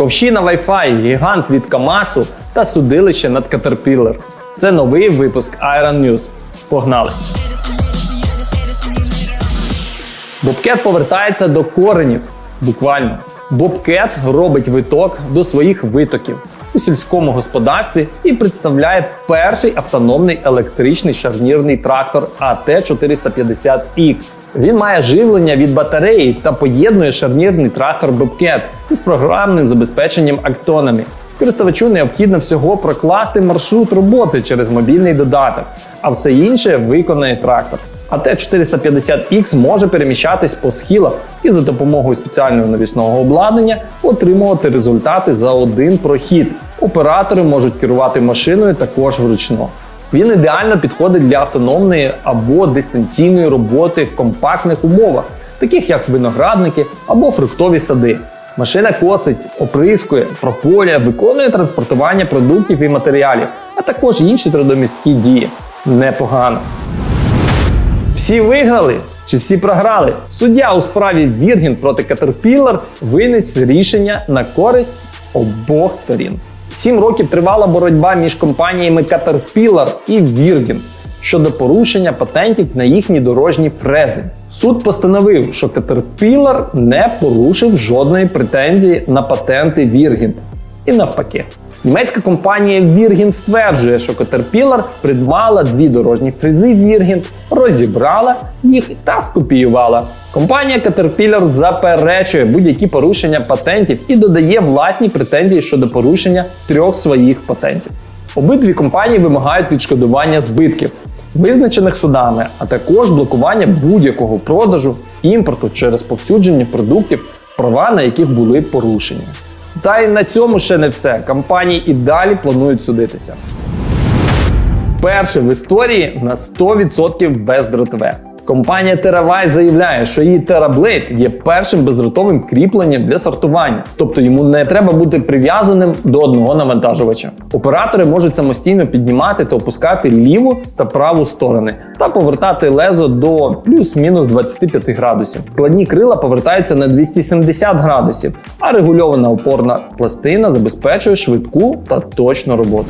ковші на Wi-Fi, гігант від Камацу та судилище над Caterpillar. Це новий випуск Iron News. Погнали! Бобкет повертається до коренів. Буквально. Бобкет робить виток до своїх витоків у сільському господарстві і представляє перший автономний електричний шарнірний трактор АТ-450X. Він має живлення від батареї та поєднує шарнірний трактор Бобкет із програмним забезпеченням Актонами. Користувачу необхідно всього прокласти маршрут роботи через мобільний додаток, а все інше виконує трактор. А Т-450X може переміщатись по схилах і за допомогою спеціального навісного обладнання отримувати результати за один прохід. Оператори можуть керувати машиною також вручну. Він ідеально підходить для автономної або дистанційної роботи в компактних умовах, таких як виноградники або фруктові сади. Машина косить, оприскує, прополює, виконує транспортування продуктів і матеріалів, а також інші трудомісткі дії. Непогано. Всі виграли чи всі програли? Суддя у справі Віргін проти Caterpillar виніс рішення на користь обох сторін. Сім років тривала боротьба між компаніями Caterpillar і Віргін щодо порушення патентів на їхні дорожні фрези. Суд постановив, що Caterpillar не порушив жодної претензії на патенти Віргін. І навпаки. Німецька компанія Virgin стверджує, що Caterpillar придбала дві дорожні фрези Virgin, розібрала їх та скопіювала. Компанія Caterpillar заперечує будь-які порушення патентів і додає власні претензії щодо порушення трьох своїх патентів. Обидві компанії вимагають відшкодування збитків, визначених судами, а також блокування будь-якого продажу, імпорту чи розповсюдження продуктів, права на яких були порушені. Та й на цьому ще не все. Компанії і далі планують судитися. Перше в історії на 100% бездротове. Компанія TeraWise заявляє, що її TeraBlade є першим бездротовим кріпленням для сортування, тобто йому не треба бути прив'язаним до одного навантажувача. Оператори можуть самостійно піднімати та опускати ліву та праву сторони та повертати лезо до плюс-мінус 25 градусів. Складні крила повертаються на 270 градусів, а регульована опорна пластина забезпечує швидку та точну роботу.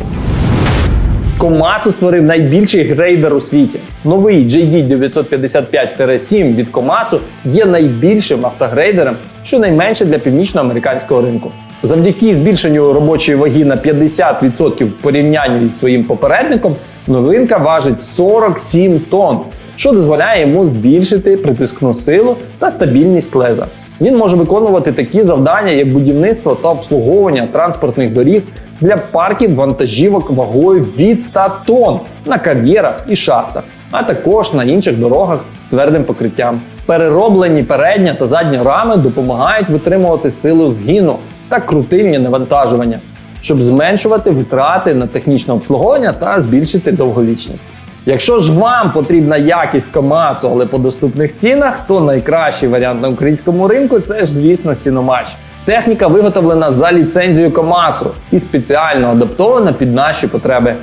Komatsu створив найбільший грейдер у світі. Новий JD955-7 від Komatsu є найбільшим автогрейдером, щонайменше для північноамериканського ринку. Завдяки збільшенню робочої ваги на 50% в порівнянні зі своїм попередником, новинка важить 47 тонн, що дозволяє йому збільшити притискну силу та стабільність леза. Він може виконувати такі завдання, як будівництво та обслуговування транспортних доріг для парків вантажівок вагою від 100 тонн на кар'єрах і шахтах, а також на інших дорогах з твердим покриттям. Перероблені передня та задня рами допомагають витримувати силу згину та крутильні навантажування, щоб зменшувати витрати на технічне обслуговування та збільшити довговічність. Якщо ж вам потрібна якість Komatsu, але по доступних цінах, то найкращий варіант на українському ринку це ж, звісно, Сіномач. Техніка виготовлена за ліцензією Komatsu і спеціально адаптована під наші потреби.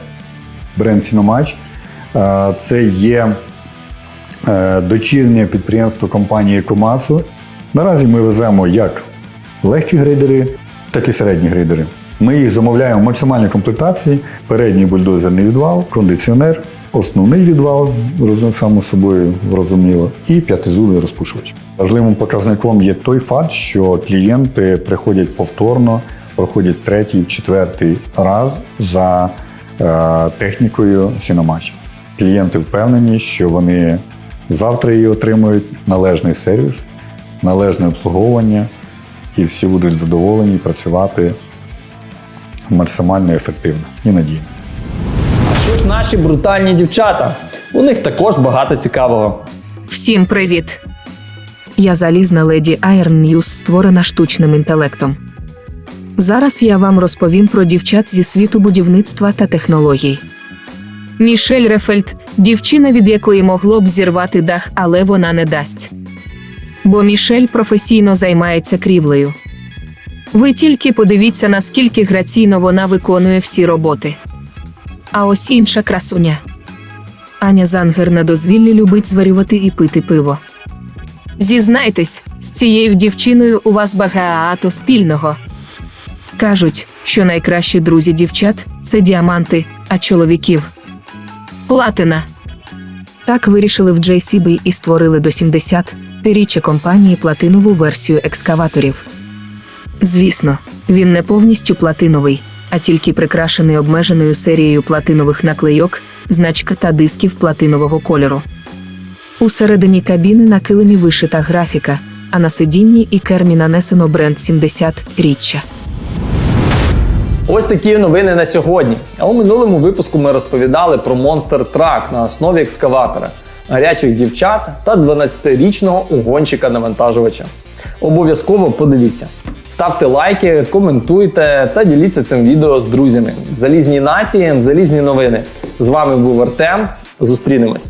бренд Сіномач. Е, Це є е, дочірнє підприємство компанії Komatsu. Наразі ми веземо як легкі грейдери, так і середні грейдери. Ми їх замовляємо в максимальній комплектації: передній бульдозерний відвал, кондиціонер, основний відвал, само собою зрозуміло, і п'ятизубий розпушувач. Важливим показником є той факт, що клієнти приходять повторно, проходять третій, четвертий раз за е, технікою Сіномач. Клієнти впевнені, що вони завтра її отримують належний сервіс, належне обслуговування, і всі будуть задоволені працювати максимально ефективно і надійно. Ж наші брутальні дівчата? У них також багато цікавого. Всім привіт! Я залізна леді Iron News, створена штучним інтелектом. Зараз я вам розповім про дівчат зі світу будівництва та технологій. Мішель Рефельд дівчина, від якої могло б зірвати дах, але вона не дасть. Бо Мішель професійно займається крівлею. Ви тільки подивіться, наскільки граційно вона виконує всі роботи. А ось інша красуня. Аня Зангер на дозвіллі любить зварювати і пити пиво. Зізнайтесь, з цією дівчиною у вас багато спільного. Кажуть, що найкращі друзі дівчат це діаманти, а чоловіків платина. Так вирішили в JCB і створили до 70-річчя компанії платинову версію екскаваторів. Звісно, він не повністю платиновий, а тільки прикрашений обмеженою серією платинових наклейок, значка та дисків платинового кольору. Усередині кабіни на килимі вишита графіка, а на сидінні і кермі нанесено бренд 70-річчя. Ось такі новини на сьогодні. А у минулому випуску ми розповідали про Monster Truck на основі екскаватора, гарячих дівчат та 12-річного угонщика навантажувача. Обов'язково подивіться. Ставте лайки, коментуйте та діліться цим відео з друзями. Залізні нації, залізні новини. З вами був Артем. Зустрінемось.